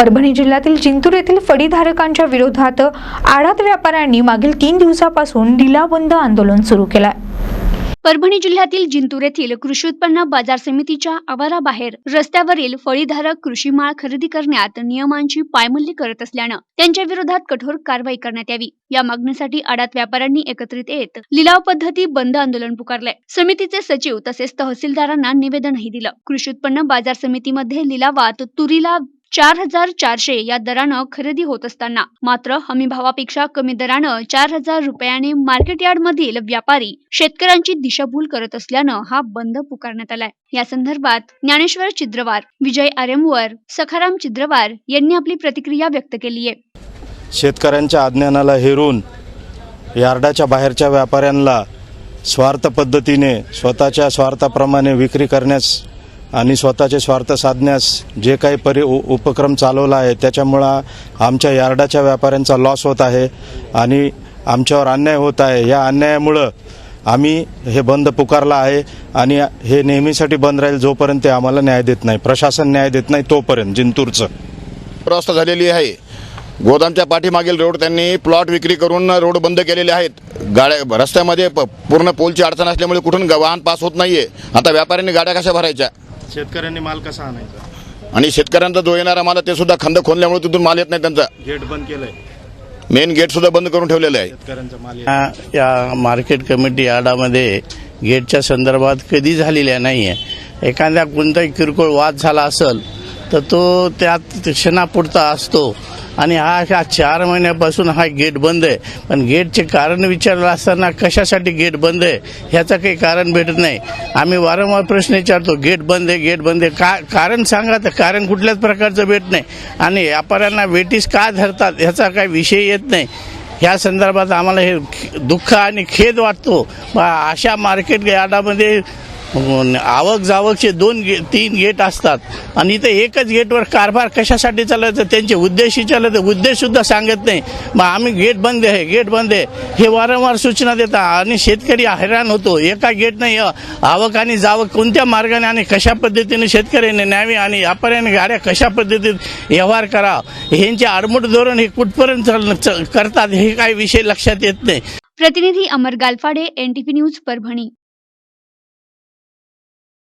परभणी जिल्ह्यातील जिंतूर येथील फडीधारकांच्या विरोधात आडात व्यापाऱ्यांनी मागील तीन दिवसापासून लिलाबंद आंदोलन सुरू केलंय. परभणी जिल्ह्यातील जिंतूर येथील कृषी उत्पन्न बाजार समितीच्या आवाराबाहेर रस्त्यावरील फळीधारक कृषी माल खरेदी करण्यात नियमांची पायमल्ली करत असल्यानं त्यांच्या विरोधात कठोर कारवाई करण्यात यावी. या मागणीसाठी आडात व्यापाऱ्यांनी एकत्रित येत लिलाव पद्धती बंद आंदोलन पुकारलंय. समितीचे सचिव तसेच तहसीलदारांना निवेदनही दिलं. कृषी उत्पन्न बाजार समितीमध्ये लिलावात तुरीला चार हजार चारशे या दरानं खरेदी होत असताना मात्र हमी भावापेक्षा कमी दरानं चार हजार रुपयाने मार्केट यार्ड मधील व्यापारी शेतकऱ्यांची दिशाभूल करत असल्यानं हा बंद पुकारण्यात आलाय. या संदर्भात ज्ञानेश्वर चिद्रवार विजय आरेमवर सखाराम चिद्रवार यांनी आपली प्रतिक्रिया व्यक्त केली आहे. शेतकऱ्यांच्या अज्ञानाला हेरून यार्डाच्या बाहेरच्या व्यापाऱ्यांना स्वार्थ पद्धतीने स्वतःच्या स्वार्थाप्रमाणे विक्री करण्यास आणि स्वतःचे स्वार्थ साधण्यास जे काही परि उ- उपक्रम चालवला आहे त्याच्यामुळं आमच्या यार्डाच्या व्यापाऱ्यांचा लॉस होत आहे आणि आमच्यावर अन्याय होत आहे. या अन्यायामुळं आम्ही हे बंद पुकारला आहे आणि हे नेहमीसाठी बंद राहील जोपर्यंत ते आम्हाला न्याय देत नाही. प्रशासन न्याय देत नाही तोपर्यंत जिंतूरचं. दुरवस्था झालेली आहे. गोदामच्या पाठीमागील रोड त्यांनी प्लॉट विक्री करून रोड बंद केलेले आहेत. गाड्या रस्त्यामध्ये प- पूर्ण पोलची अडचण असल्यामुळे कुठून वाहन पास होत नाहीये. आता व्यापाऱ्यांनी गाड्या कशा भरायच्या? शेतकऱ्यांनी माल कसा आणायचा? आणि शेतकऱ्यांचा जो येणारा माल ते सुद्धा खंद खोदल्यामुळे तिथून माल येत नाही त्यांचा. गेट बंद केलंय. मेन गेट सुद्धा बंद करून ठेवलेलं आहे. शेतकऱ्यांचा माल या या मार्केट कमिटी यार्डामध्ये गेटच्या संदर्भात कधी झालेल्या नाही आहे एखाद्या कोणताही किरकोळ वाद झाला असेल तर तो त्यात क्षणापुरता असतो. आणि हा ह्या चार महिन्यापासून हा गेट बंद आहे. पण गेटचे कारण विचारलं असताना कशासाठी गेट बंद आहे ह्याचं काही कारण भेटत नाही. आम्ही वारंवार प्रश्न विचारतो गेट बंद आहे गेट बंद आहे. का कारण सांगा तर कारण कुठल्याच प्रकारचं भेट नाही. आणि व्यापाऱ्यांना वेटीस का धरतात ह्याचा काही विषय येत नाही. ह्या संदर्भात आम्हाला हे दुःख आणि खेद वाटतो. बा अशा मार्केट यार्डामध्ये आवक जावकचे दोन गे तीन गेट असतात. आणि इथे एकच गेटवर कारभार कशासाठी चालायचं त्यांचे उद्देश विचारले तर उद्देशसुद्धा सांगत नाही. मग आम्ही गेट बंद आहे गेट बंद आहे. हे वारंवार सूचना देतात. आणि शेतकरी हैराण होतो. एका गेट नाही आवक आणि जावक कोणत्या मार्गाने आणि कशा पद्धतीने शेतकऱ्याने न्यावी आणि व्यापाऱ्याने गाड्या कशा पद्धतीत व्यवहार करा ह्यांचे आडमुट धोरण हे कुठपर्यंत करतात? हे काही विषय लक्षात येत नाही. प्रतिनिधी अमर गालफाडे एनटीपी न्यूज परभणी.